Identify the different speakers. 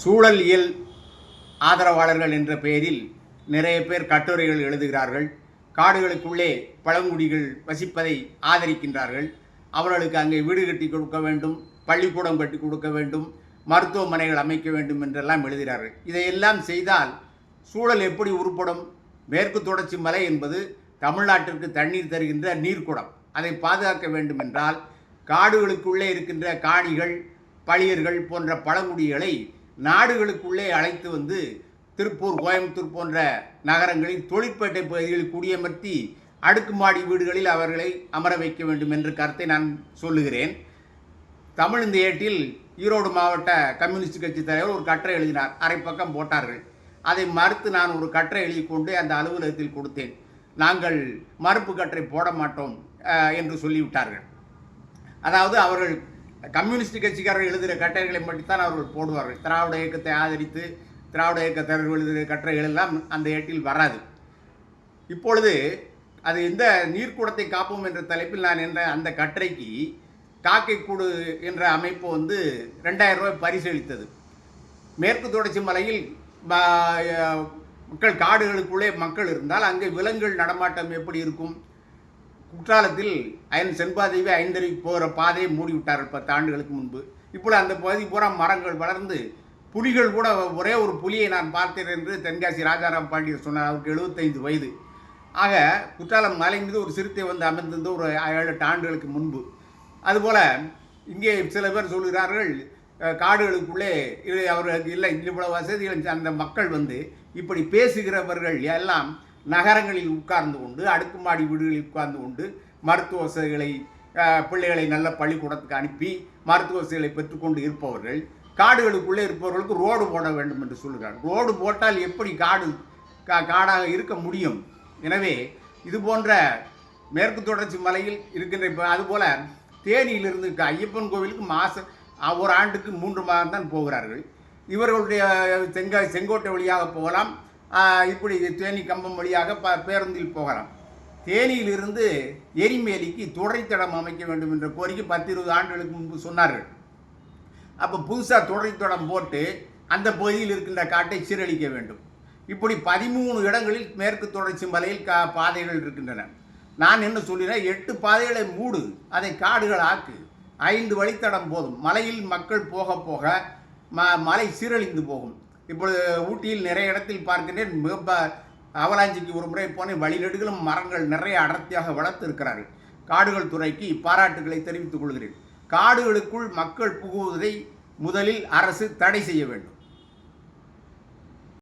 Speaker 1: சூழலியல் ஆதரவாளர்கள் என்ற பெயரில் நிறைய பேர் கட்டுரைகள் எழுதுகிறார்கள். காடுகளுக்குள்ளே பழங்குடிகள் வசிப்பதை ஆதரிக்கின்றார்கள். அவர்களுக்கு அங்கே வீடு கட்டி கொடுக்க வேண்டும் பள்ளிக்கூடம் கட்டி கொடுக்க வேண்டும் மருத்துவமனைகள் அமைக்க வேண்டும் என்றெல்லாம் எழுதுகிறார்கள். இதையெல்லாம் செய்தால் சூழல் எப்படி உருப்படும்? மேற்கு தொடர்ச்சி மலை என்பது தமிழ்நாட்டிற்கு தண்ணீர் தருகின்ற நீர்க்குடம். அதை பாதுகாக்க வேண்டும் என்றால் காடுகளுக்குள்ளே இருக்கின்ற காணிகள் பழியர்கள் போன்ற பழங்குடிகளை நாடுகளுக்குள்ளே அழைத்து வந்து திருப்பூர் கோயம்புத்தூர் போன்ற நகரங்களில் தொழிற்பேட்டை பகுதிகளில் குடியமர்த்தி அடுக்குமாடி வீடுகளில் அவர்களை அமர வைக்க வேண்டும் என்ற கருத்தை நான் சொல்லுகிறேன். தமிழ் இந்த ஏட்டில் ஈரோடு மாவட்ட கம்யூனிஸ்ட் கட்சி தலைவர் ஒரு கட்டுரை எழுதினார். அரை பக்கம் போட்டார்கள். அதை மறுத்து நான் ஒரு கட்டுரை எழுதி கொண்டு அந்த அலுவலகத்தில் கொடுத்தேன். நாங்கள் மறுப்பு கட்டுரை போட மாட்டோம் என்று சொல்லிவிட்டார்கள். அதாவது அவர்கள் கம்யூனிஸ்ட் கட்சிக்காரர்கள் எழுதுகிற கட்டுரைகளை மட்டும்தான் அவர்கள் போடுவார்கள். திராவிட இயக்கத்தை ஆதரித்து திராவிட இயக்க தலைவர்கள் எழுதுகிற கட்டுரைகள் எல்லாம் அந்த ஏட்டில் வராது. இப்பொழுது அது இந்த நீர்க்கூடத்தை காப்போம் என்ற தலைப்பில் நான் என்ற அந்த கட்டுரைக்கு காக்கைக்கூடு என்ற அமைப்பு வந்து ரெண்டாயிரம் ரூபாய் பரிசளித்தது. மேற்கு தொடர்ச்சி மலையில் மக்கள் காடுகளுக்குள்ளே மக்கள் இருந்தால் அங்கே விலங்குகள் நடமாட்டம் எப்படி இருக்கும்? குற்றாலத்தில் அயன் செண்பாதேவி ஐந்தருவி போகிற பாதையை மூடிவிட்டார்கள் பத்து ஆண்டுகளுக்கு முன்பு. இப்பொழுது அந்த பகுதி பூரா மரங்கள் வளர்ந்து புலிகள் கூட ஒரே ஒரு புலியை நான் பார்த்தேன் என்று தென்காசி ராஜாராம் பாண்டியர் சொன்னார். அவருக்கு எழுபத்தைந்து வயது. ஆக குற்றாலம் மலை மீது ஒரு சிறுத்தை வந்து அமர்ந்திருந்த ஒரு ஏழு எட்டு ஆண்டுகளுக்கு முன்பு. அதுபோல் இங்கே சில பேர் சொல்கிறார்கள் காடுகளுக்குள்ளே இது அவர்களுக்கு இல்லை இவ்வளவு வசதிகள் அந்த மக்கள் வந்து இப்படி பேசுகிறவர்கள் எல்லாம் நகரங்களில் உட்கார்ந்து கொண்டு அடுக்குமாடி வீடுகளில் உட்கார்ந்து கொண்டு மருத்துவ வசதிகளை பிள்ளைகளை நல்ல பள்ளிக்கூடத்துக்கு அனுப்பி மருத்துவ வசதிகளை பெற்றுக்கொண்டு இருப்பவர்கள் காடுகளுக்குள்ளே இருப்பவர்களுக்கு ரோடு போட வேண்டும் என்று சொல்லுகிறார் ரோடு போட்டால் எப்படி காடு கா காடாக இருக்க முடியும்? எனவே இது போன்ற மேற்கு தொடர்ச்சி மலையில் இருக்கின்ற இப்போ அதுபோல் தேனியிலிருந்து ஐயப்பன் கோவிலுக்கு மாதம் ஒரு ஆண்டுக்கு மூன்று மாதம் தான் போகிறார்கள். இவர்களுடைய செங்க செங்கோட்டை வழியாக போகலாம். இப்படி தேனி கம்பம் வழியாக ப பேருந்தில் போகலாம். தேனியிலிருந்து எரிமேலிக்கு துடைத்தடம் அமைக்க வேண்டும் என்ற கோரிக்கை பத்து இருபது ஆண்டுகளுக்கு முன்பு சொன்னார்கள். அப்போ புதுசாக துடைத்தடம் போட்டு அந்த பகுதியில் இருக்கின்ற காட்டை சீரழிக்க வேண்டும். இப்படி பதிமூணு இடங்களில் மேற்கு தொடர்ச்சி மலையில் கா பாதைகள் இருக்கின்றன. நான் என்ன சொல்லினேன்? எட்டு பாதைகளை மூடு அதை காடுகள் ஆக்கு. ஐந்து வழித்தடம் போதும். மலையில் மக்கள் போக போக ம மலை சீரழிந்து போகும். இப்பொழுது ஊட்டியில் நிறைய இடத்தில் பார்க்கின்றேன். மிக அவலாஞ்சிக்கு ஒரு முறை போன வழிநெடுகளும் மரங்கள் நிறைய அடர்த்தியாக வளர்த்து இருக்கிறார்கள். காடுகள் துறைக்கு பாராட்டுகளை தெரிவித்துக் கொள்கிறேன். காடுகளுக்குள் மக்கள் புகுவதை முதலில் அரசு தடை செய்ய வேண்டும்.